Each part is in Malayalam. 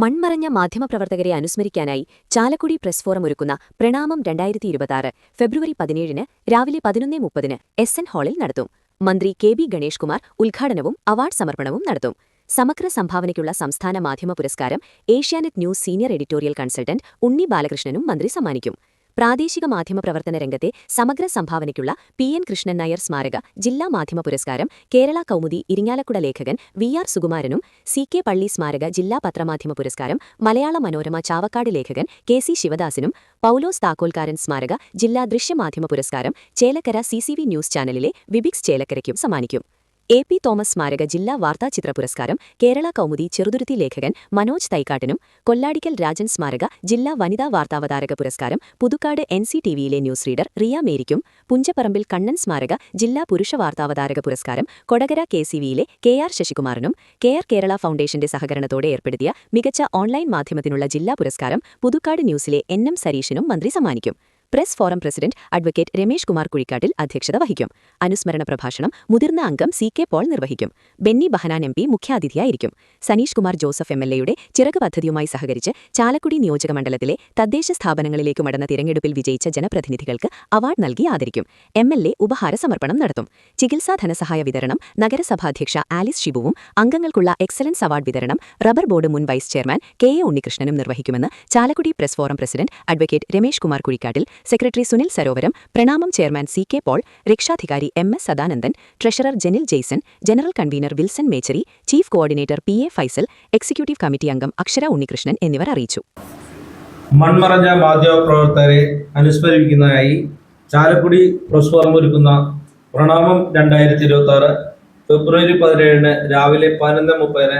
മൺമറഞ്ഞ മാധ്യമപ്രവർത്തകരെ അനുസ്മരിക്കാനായി ചാലക്കുടി പ്രസ് ഫോറം ഒരുക്കുന്ന പ്രണാമം രണ്ടായിരത്തി ഇരുപത്തിയാറ് ഫെബ്രുവരി പതിനേഴിന് രാവിലെ പതിനൊന്നേ മുപ്പതിന് എസ് എൻ ഹാളിൽ നടത്തും. മന്ത്രി കെ ബി ഗണേഷ് കുമാർ ഉദ്ഘാടനവും അവാർഡ് സമർപ്പണവും നടത്തും. സമഗ്ര സംഭാവനയ്ക്കുള്ള സംസ്ഥാന മാധ്യമ പുരസ്കാരം Asianet news senior editorial consultant Unni ബാലകൃഷ്ണനും മന്ത്രി സമ്മാനിക്കും. പ്രാദേശിക മാധ്യമ പ്രവർത്തന രംഗത്തെ സമഗ്ര സംഭാവനയ്ക്കുള്ള പി എൻ കൃഷ്ണൻ നായർ സ്മാരക ജില്ലാ മാധ്യമ പുരസ്കാരം കേരള കൗമുദി ഇരിങ്ങാലക്കുട ലേഖകൻ വി ആർ സുകുമാരനും സി കെ പള്ളി സ്മാരക ജില്ലാ പത്രമാധ്യമ പുരസ്കാരം മലയാള മനോരമ ചാവക്കാട് ലേഖകൻ കെ സി ശിവദാസിനും പൌലോസ് താക്കോൽക്കാരൻ സ്മാരക ജില്ലാ ദൃശ്യമാധ്യമ പുരസ്കാരം ചേലക്കര സി ന്യൂസ് ചാനലിലെ വിബിക്സ് ചേലക്കരയ്ക്കും സമ്മാനിക്കും. എ പി തോമസ് സ്മാരക ജില്ലാ വാർത്താ ചിത്ര പുരസ്കാരം കേരള കൗമുദി ചെറുതുരുത്തി ലേഖകൻ മനോജ് തൈക്കാട്ടിനും കൊല്ലാടിക്കൽ രാജൻ സ്മാരക ജില്ലാ വനിതാ വാർത്താവതാരക പുരസ്കാരം പുതുക്കാട് എൻ സി ടിവിയിലെ ന്യൂസ് റീഡർ റിയ മേരിക്കും പുഞ്ചപ്പറമ്പിൽ കണ്ണൻ സ്മാരക ജില്ലാ പുരുഷ വാർത്താവതാരക പുരസ്കാരം കൊടകര കെ സി വിയിലെ കെ ആർ ശശികുമാറിനും കെ ആർ കേരള ഫൗണ്ടേഷന്റെ സഹകരണത്തോടെ ഏർപ്പെടുത്തിയ മികച്ച ഓൺലൈൻ മാധ്യമത്തിനുള്ള ജില്ലാ പുരസ്കാരം പുതുക്കാട് ന്യൂസിലെ എൻ എം സരീഷിനും മന്ത്രി സമ്മാനിക്കും. Press forum president advocate Ramesh Kumar Kuzhikkattil അധ്യക്ഷത വഹിക്കും. അനുസ്മരണ പ്രഭാഷണം മുതിർന്ന അംഗം സി കെ പോൾ നിർവഹിക്കും. ബെന്നി ബഹനാൻ എം പി മുഖ്യാതിഥിയായിരിക്കും. Saneesh Kumar Joseph M L എയുടെ ചിറക് പദ്ധതിയുമായി സഹകരിച്ച് ചാലക്കുടി നിയോജക മണ്ഡലത്തിലെ തദ്ദേശ സ്ഥാപനങ്ങളിലേക്ക് മടന്ന തിരഞ്ഞെടുപ്പിൽ വിജയിച്ച ജനപ്രതിനിധികൾക്ക് അവാർഡ് നൽകി ആദരിക്കും. എം എൽ എ ഉപഹാര സമർപ്പണം നടത്തും. ചികിത്സാ ധനസഹായ വിതരണം നഗരസഭാധ്യക്ഷ ആലിസ് ഷിബുവും അംഗങ്ങൾക്കുള്ള എക്സലൻസ് അവാർഡ് വിതരണം റബ്ബർ ബോർഡ് മുൻ വൈസ് ചെയർമാൻ കെ എ ഉണ്ണികൃഷ്ണനും നിർവഹിക്കുമെന്ന് Chalakudy press forum president advocate Ramesh Kumar Kuzhikkattil secretary Sunil Sarovaram Pranamam chairman C K Paul രക്ഷാധികാരി M S Sadanandan treasurer Jenil Jaison general convener Wilson Mechery chief coordinator P A Faisal executive committee അംഗം അക്ഷര ഉണ്ണികൃഷ്ണൻ എന്നിവർ അറിയിച്ചു. മൺമറഞ്ഞ മാധ്യമപ്രവർത്തകരെ അനുസ്മരിക്കുന്നതിനായി ചാലക്കുടി പ്രസ് ഒരുക്കുന്ന പ്രണാമം രണ്ടായിരത്തി ഇരുപത്തി ആറ് ഫെബ്രുവരി പതിനേഴിന് രാവിലെ പതിനൊന്ന് മുപ്പതിന്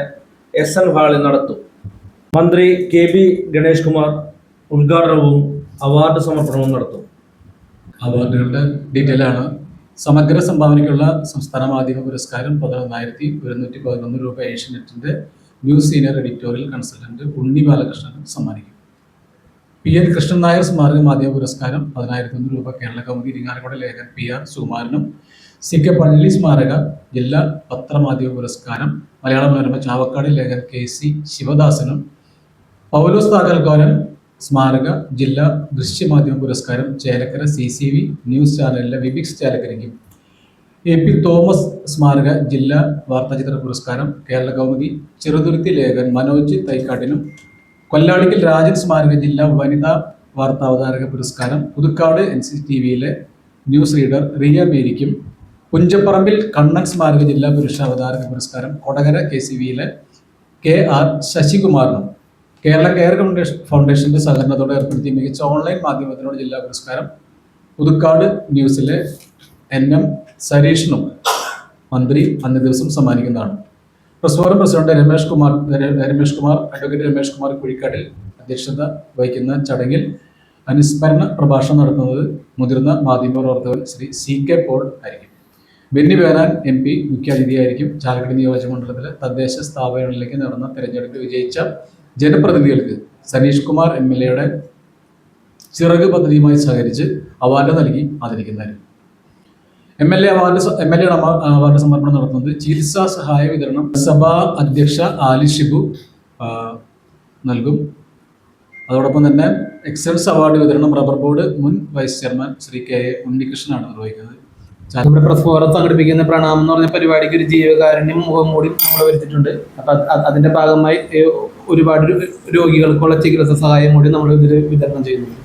എസ് എൻ ഹാളിൽ നടത്തും. മന്ത്രി കെ ബി ഗണേഷ് കുമാർ ഉദ്ഘാടനവും അവാർഡ് സമർപ്പണവും നടത്തും. അവാർഡുകളുടെ ഡീറ്റെയിൽ ആണ് സമഗ്ര സംഭാവനയ്ക്കുള്ള സംസ്ഥാന മാധ്യമ പുരസ്കാരം പതിനൊന്നായിരത്തി ഒരുന്നൂറ്റി പതിനൊന്ന് രൂപ ഏഷ്യനെറ്റിന്റെ news senior editorial consultant Unni Balakrishnan സമ്മാനിക്കും. പി എൻ കൃഷ്ണൻ നായർ സ്മാരക മാധ്യമ പുരസ്കാരം പതിനായിരത്തി രൂപ കേരള കൗമുദി ഇരിങ്ങാലക്കുട ലേഖൻ പി ആർ സുകുമാരനും സി കെ പള്ളി സ്മാരക ജില്ലാ പത്രമാധ്യമ പുരസ്കാരം മലയാള മനോരമ ചാവക്കാട് ലേഖൻ കെ സി ശിവദാസനും പൗലോസ് താകൽക്കോരൻ സ്മാരക ജില്ലാ ദൃശ്യമാധ്യമ പുരസ്കാരം Chelakkara C C V news ചാനലിലെ വിബിക്സ് ചേലക്കരയ്ക്കും എ പി തോമസ് സ്മാരക ജില്ലാ വാർത്താചിത്ര പുരസ്കാരം കേരള കൗമുദി ചെറുതുരുത്തി ലേഖൻ മനോജ് തൈക്കാട്ടിനും. കൊല്ലാടിക്കൽ രാജൻ സ്മാരക ജില്ലാ വനിതാ വാർത്താവതാരക പുരസ്കാരം പുതുക്കാട് എൻ സി ടി വിയിലെ ന്യൂസ് റീഡർ റിയ മേരിക്കും. പുഞ്ചപ്പറമ്പിൽ കണ്ണൻ സ്മാരക ജില്ലാ പുരുഷാവതാരക പുരസ്കാരം കൊടകര കെ സി വിയിലെ കെ ആർ ശശികുമാറിനും. കേരള കെയർ ഫൗണ്ടേഷൻ ഫൗണ്ടേഷന്റെ സഹകരണത്തോടെ ഏർപ്പെടുത്തിയ മികച്ച ഓൺലൈൻ മാധ്യമത്തിനോട് ജില്ലാ പുരസ്കാരം പുതുക്കാട് ന്യൂസിലെ എൻ എം സരീഷിനും മന്ത്രി അന്നേ ദിവസം സമ്മാനിക്കുന്നതാണ്. Press forum president Ramesh Kumar Ramesh Kumar advocate Ramesh Kumar Kuzhikkattil അധ്യക്ഷത വഹിക്കുന്ന ചടങ്ങിൽ അനുസ്മരണ പ്രഭാഷണം നടത്തുന്നത് മുതിർന്ന മാധ്യമ പ്രവർത്തകൻ ശ്രീ സി കെ പോൾ ആയിരിക്കും. ബെന്നി ബേനാൻ എം പി മുഖ്യാതിഥിയായിരിക്കും. ചാലക്കുടി നിയോജക മണ്ഡലത്തിലെ തദ്ദേശ സ്ഥാപനങ്ങളിലേക്ക് നടന്ന തെരഞ്ഞെടുപ്പ് വിജയിച്ച ജനപ്രതിനിധികൾക്ക് സനീഷ് കുമാർ എം എൽ എയുടെ ചിറക് പദ്ധതിയുമായി സഹകരിച്ച് അവാർഡ് നൽകി ആദരിക്കുന്നതായിരുന്നു M L A award M L A award സമർപ്പണം നടത്തുന്നത് ചികിത്സാ സഹായ വിതരണം സഭാ അധ്യക്ഷ ആലി ഷിബു നൽകും. അതോടൊപ്പം തന്നെ എക്സലൻസ് അവാർഡ് വിതരണം റബ്ബർ ബോർഡ് മുൻ vice chairman Shri K A ഉണ്ണികൃഷ്ണനാണ് നിർവഹിക്കുന്നത്. നമ്മുടെ പ്രസ് ഫോറം സംഘടിപ്പിക്കുന്ന പ്രണാമം എന്ന് പറഞ്ഞ പരിപാടിക്ക് ഒരു ജീവകാരുണ്യം മുഖം മൂടി നമ്മൾ വരുത്തിയിട്ടുണ്ട്. അപ്പൊ അത് അത് അതിന്റെ ഭാഗമായി ഒരുപാട് രോഗികൾക്കുള്ള ചികിത്സാ സഹായം കൂടി നമ്മൾ ഇതിൽ വിതരണം ചെയ്യുന്നുണ്ട്.